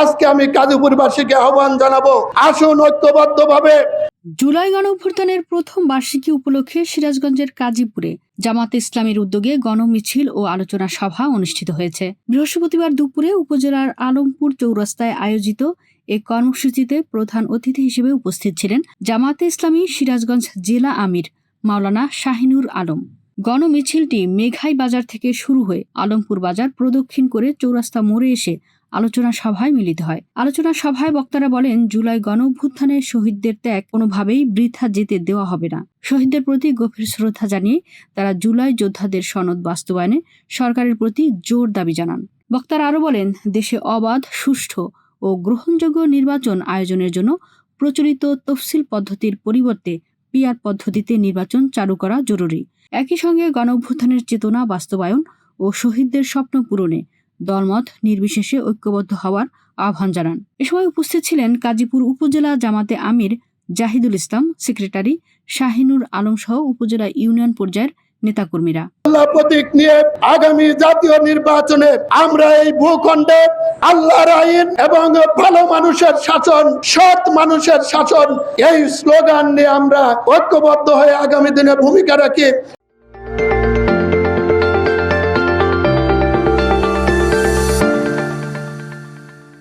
আজকে আমি কাজীপুরবাসীকে আহ্বান জানাব, আসুন ঐক্যবদ্ধ ভাবে জুলাই গণঅভ্যুত্থানের প্রথম বার্ষিকী উপলক্ষে সিরাজগঞ্জের কাজীপুরে জামাত ইসলামের উদ্যোগে গণমিছিল ও আলোচনা সভা অনুষ্ঠিত হয়েছে। বৃহস্পতিবার দুপুরে উপজেলার আলমপুর চৌরাস্তায় আয়োজিত এ কর্মসূচিতে প্রধান অতিথি হিসেবে উপস্থিত ছিলেন জামাতে ইসলামী সিরাজগঞ্জ জেলা আমির মাওলানা শাহিনুর আলম। গণমিছিলটি মেঘাই বাজার থেকে শুরু হয়ে আলমপুর বাজার প্রদক্ষিণ করে চৌরাস্তা মোড়ে এসে আলোচনা সভায় মিলিত হয়। আলোচনা সভায় বক্তারা বলেন, জুলাই গণ অভ্যুত্থানে শহীদদের ত্যাগ কোনোভাবেই বৃথা যেতে দেওয়া হবে না। শহীদদের প্রতি গভীর শ্রদ্ধা জানিয়ে তারা জুলাই যোদ্ধাদের সনদ বাস্তবায়নে সরকারের প্রতি জোর দাবি জানান। বক্তারা আরও বলেন, দেশে অবাধ, সুষ্ঠু ও গ্রহণযোগ্য নির্বাচন আয়োজনের জন্য প্রচলিত তফসিল পদ্ধতির পরিবর্তে পিআর পদ্ধতিতে নির্বাচন চালু করা জরুরি। একই সঙ্গে গণ অভ্যুত্থানের চেতনা বাস্তবায়ন ও শহীদদের স্বপ্ন পূরণে দলমত নির্বিশেষে ঐক্যবদ্ধ হওয়ার আহ্বান জানান। এ সময় উপস্থিত ছিলেন কাজীপুর উপজেলা জামাতে আমির জাহিদুল ইসলাম, সেক্রেটারি শাহিনুর আলম সহ উপজেলা ইউনিয়ন পর্যায়ের নেতাকর্মীরা। আল্লাহ প্রতীক নিয়ে আগামী জাতীয় নির্বাচনে আমরা এই ভূখণ্ডে আল্লাহর আইন এবং ভালো মানুষের শাসন, সৎ মানুষের শাসন এই স্লোগান নিয়ে আমরা ঐক্যবদ্ধ হয়ে আগামী দিনে ভূমিকা রাখি।